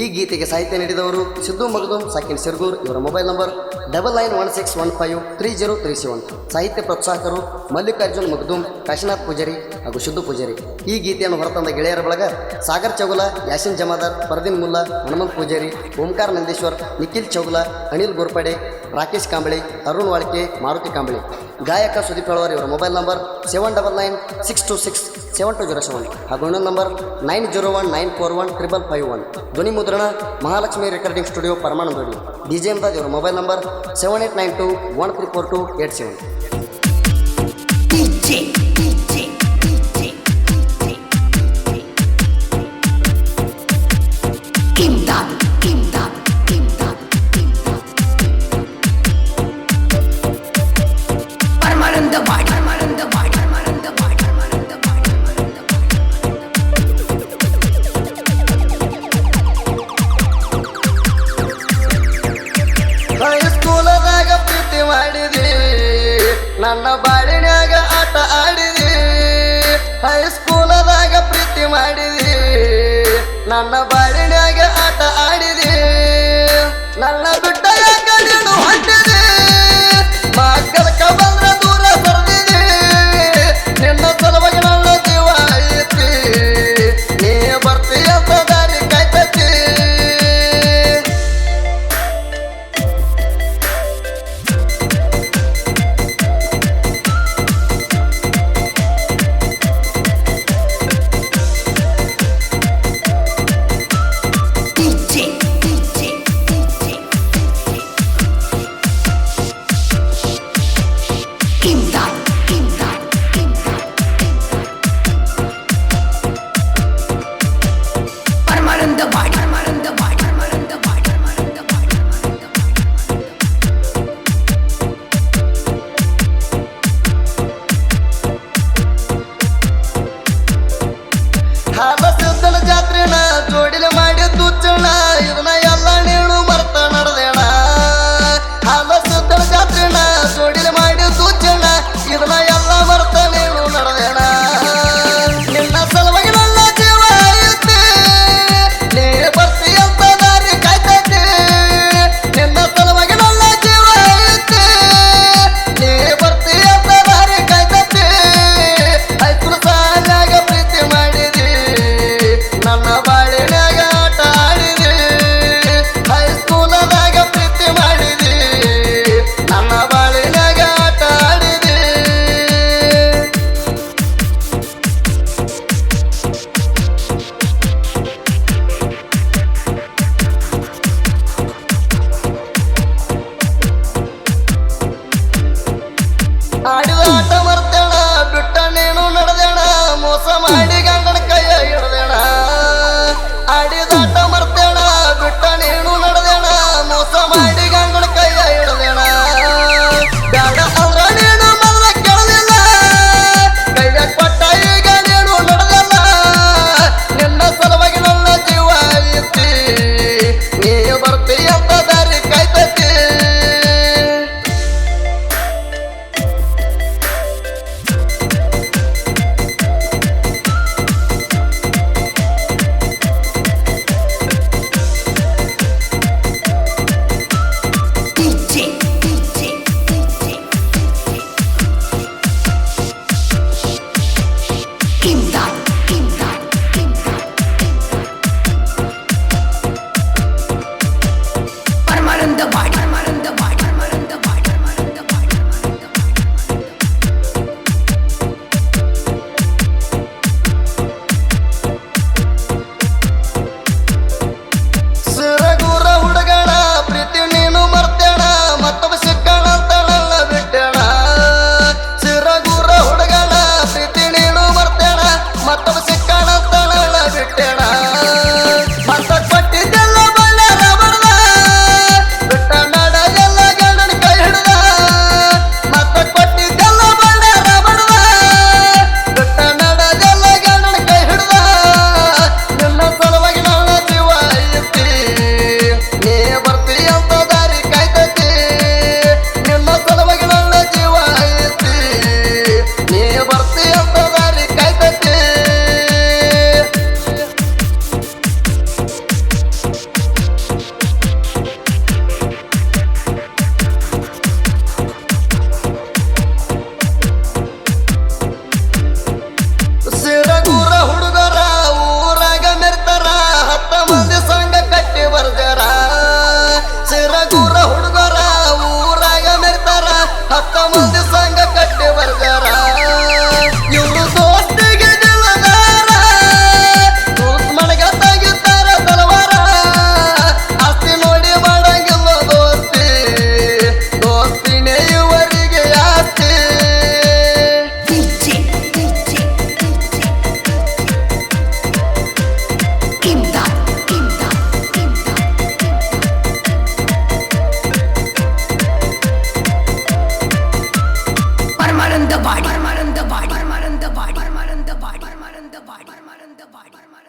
ಈ ಗೀತೆಗೆ ಸಾಹಿತ್ಯ ನೀಡಿದವರು ಸಿದ್ದು ಮಗದುಂ ಸಾಕಿನ್ ಸಿರ್ಗೂರ್, ಇವರ mobile number double nine one six one five three zero three seven. ಸಾಹಿತ್ಯ ಪ್ರೋತ್ಸಾಹಕರು ಮಲ್ಲಿಕಾರ್ಜುನ್ ಮಗದುಂ ಕಾಶಿನಾಥ್ ಪೂಜಾರಿ ಹಾಗೂ ಸಿದ್ದು ಪೂಜಾರಿ. ಈ ಗೀತೆಯನ್ನು ಹೊರತಂದ ಗೆಳೆಯರ ಬಳಗ ಸಾಗರ್ ಚೌಗುಲ, ಯಾಸಿನ್ ಜಮಾದಾರ್, ಪರದಿನ್ ಮುಲ್ಲಾ ಹನುಮಂತ್ ಪೂಜಾರಿ, ಓಂಕಾರ ನಂದೀಶ್ವರ್, ನಿಖಿಲ್ ಚೌಗುಲ, ಅನಿಲ್ ಗೋರ್ಪಡೆ ರಾಕೇಶ್ ಕಾಂಬಳಿ, ಅರುಣ್ ವಾಳ್ಕೆ, ಮಾರುತಿ ಕಾಂಬಳಿ. ಗಾಯಕ ಸುದೀಪ್ ಹೇಳುವರು ಇವರ mobile number seven double nine six two six seven two zero seven ಹಾಗೂ ಇನ್ನೊಂದು number nine zero one nine four one triple five one ಧ್ವನಿ ಮುದ್ರಣ Mahalakshmi recording studio Paramanandodi D J ಎಂಬಾದ್ ಇವರ mobile number seven eight nine two one three four two eight seven ನನ್ನ ಬಾಳಿನ್ಯಾಗ ಆಟ ಆಡಿದಿ ಹೈಸ್ಕೂಲದಾಗ ಪ್ರೀತಿ ಮಾಡಿದಿ. ನನ್ನ ಬಾಳಿನ್ಯಾಗ the body.